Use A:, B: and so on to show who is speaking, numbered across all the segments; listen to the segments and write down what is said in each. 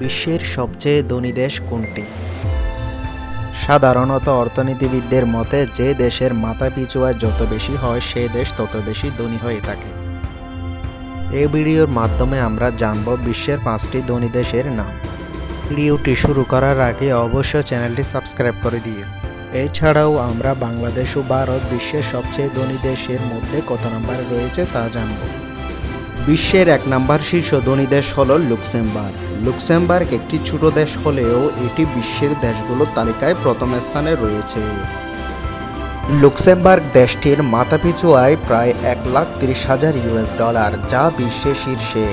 A: বিশ্বের সবচেয়ে ধনী দেশ কোনটি? সাধারণত অর্থনীতিবিদদের মতে, যে দেশের মাথা পিছু আয় যত বেশি হয়, সে দেশ তত বেশি ধনী হয়ে থাকে। এই ভিডিওর মাধ্যমে আমরা জানব বিশ্বের পাঁচটি ধনী দেশের নাম। ভিডিওটি শুরু করার আগে অবশ্যই চ্যানেলটি সাবস্ক্রাইব করে দিয়ে এছাড়াও আমরা বাংলাদেশ ও ভারত বিশ্বের সবচেয়ে ধনী দেশের মধ্যে কত নম্বরে রয়েছে তা জানব। বিশ্বের এক নম্বর শীর্ষ ধনী দেশ হল লুক্সেমবার্গ। লুক্সেমবার্গ একটি ছোট দেশ হলেও এটি বিশ্বের দেশগুলোর তালিকায় প্রথম স্থানে রয়েছে। লুক্সেমবার্গ দেশটির মাথাপিছু আয় প্রায় এক লাখ তিরিশ হাজার ইউএস ডলার, যা বিশ্বের শীর্ষে।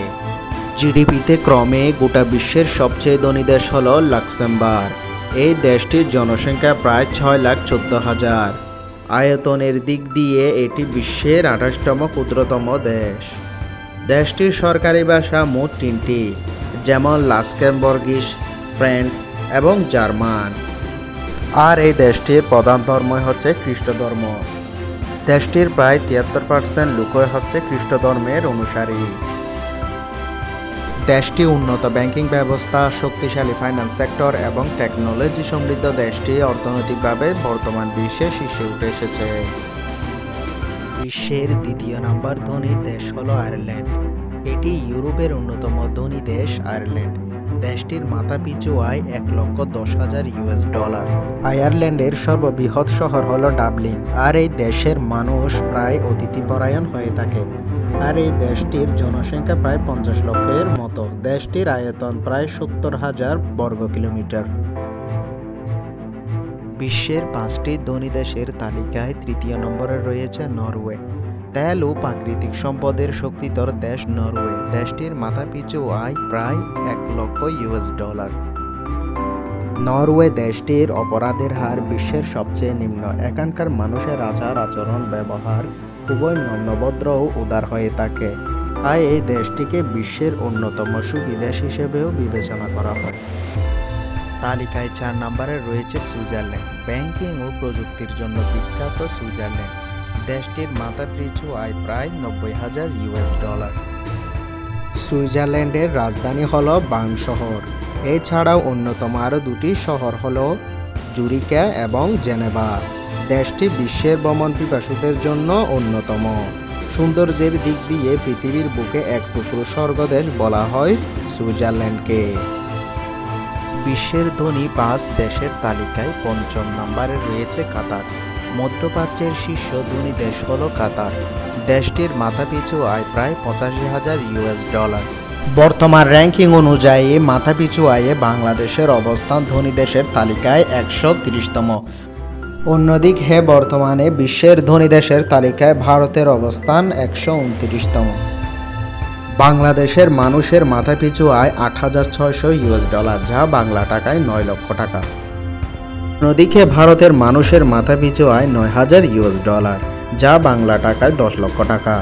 A: জিডিপিতে ক্রমে গোটা বিশ্বের সবচেয়ে ধনী দেশ হল লাক্সেমবার্গ। এই দেশটির জনসংখ্যা প্রায় ছয় লাখ চোদ্দ হাজার। আয়তনের দিক দিয়ে এটি বিশ্বের আঠাশতম ক্ষুদ্রতম দেশ। দেশটির সরকারি ভাষা মোট তিনটি। যেমন লাস্কেমবর্গিস ফ্রেঞ্চ এবং জার্মান। আর এই দেশটির প্রধান ধর্মই হচ্ছে খ্রিস্ট ধর্ম দেশটির প্রায় তিয়াত্তর পার্সেন্ট লোকই হচ্ছে খ্রিস্ট ধর্মের অনুসারী। দেশটি উন্নত ব্যাংকিং ব্যবস্থা, শক্তিশালী ফাইন্যান্স সেক্টর এবং টেকনোলজি সমৃদ্ধ দেশটি অর্থনৈতিকভাবে বর্তমান বিশ্বে শীর্ষে উঠে এসেছে। বিশ্বের দ্বিতীয় নাম্বার ধনী দেশ হলো আয়ারল্যান্ড। এটি ইউরোপের অন্যতম ধনী দেশ, আয়ারল্যান্ড। দেশটির মাথাপিছু আয় এক লক্ষ দশ হাজার ইউএস ডলার। আয়ারল্যান্ডের সর্ববৃহৎ শহর হল ডাবলিন, আর এই দেশের মানুষ প্রায় অতিথিপরায়ণ হয়ে থাকে। আর এই দেশটির জনসংখ্যা প্রায় পঞ্চাশ লক্ষের মতো। দেশটির আয়তন প্রায় সত্তর হাজার বর্গ কিলোমিটার। বিশ্বের পাঁচটি ধনী দেশের তালিকায় তৃতীয় নম্বরে রয়েছে নরওয়ে। তেল ও প্রাকৃতিক সম্পদের শক্তিধর দেশ নরওয়ে। দেশটির মাথাপিছু আয় প্রায় এক লক্ষ ইউএস ডলার। নরওয়ে দেশটির অপরাধের হার বিশ্বের সবচেয়ে নিম্ন। এখানকার মানুষের আচার আচরণ ব্যবহার খুবই নম্রভদ্র ও উদার হয়ে থাকে। তাই এই দেশটিকে বিশ্বের অন্যতম সুখী দেশ হিসেবেও বিবেচনা করা হয়। তালিকায় চার নম্বরে রয়েছে সুইজারল্যান্ড। ব্যাংকিং ও প্রযুক্তির জন্য বিখ্যাত সুইজারল্যান্ড। দেশটির মাথা পিছু আয় প্রায় নব্বই হাজার ইউএস ডলার। সুইজারল্যান্ডের রাজধানী হল বার্ন শহর। এছাড়াও অন্যতম আরও দুটি শহর হল জুরিকা এবং জেনেভা। দেশটি বিশ্বের ভ্রমণ পিপাসুদের জন্য অন্যতম। সৌন্দর্যের দিক দিয়ে পৃথিবীর বুকে এক টুকরো স্বর্গদেশ বলা হয় সুইজারল্যান্ডকে। বিশ্বের ধনী পাঁচ দেশের তালিকায় পঞ্চম নম্বরে রয়েছে কাতার। মধ্যপ্রাচ্যের শীর্ষ ধনী দেশ হল কাতার। দেশটির মাথাপিছু আয় প্রায় পঁচাশি হাজার ইউএস ডলার। বর্তমান র্যাঙ্কিং অনুযায়ী মাথাপিছু আয়ে বাংলাদেশের অবস্থান ধনী দেশের তালিকায় একশো তিরিশতম। অন্যদিকে বর্তমানে বিশ্বের ধনী দেশের তালিকায় ভারতের অবস্থান একশো উনত্রিশতম। বাংলাদেশের মানুষের মাথাপিছু আয় আট হাজার ছয়শো ইউএস ডলার, যা বাংলা টাকায় নয় লক্ষ টাকা। অন্যদিকে ভারতের মানুষের মাথাপিছু আয় নয় হাজার ইউএস ডলার, যা বাংলা টাকায় দশ লক্ষ টাকা।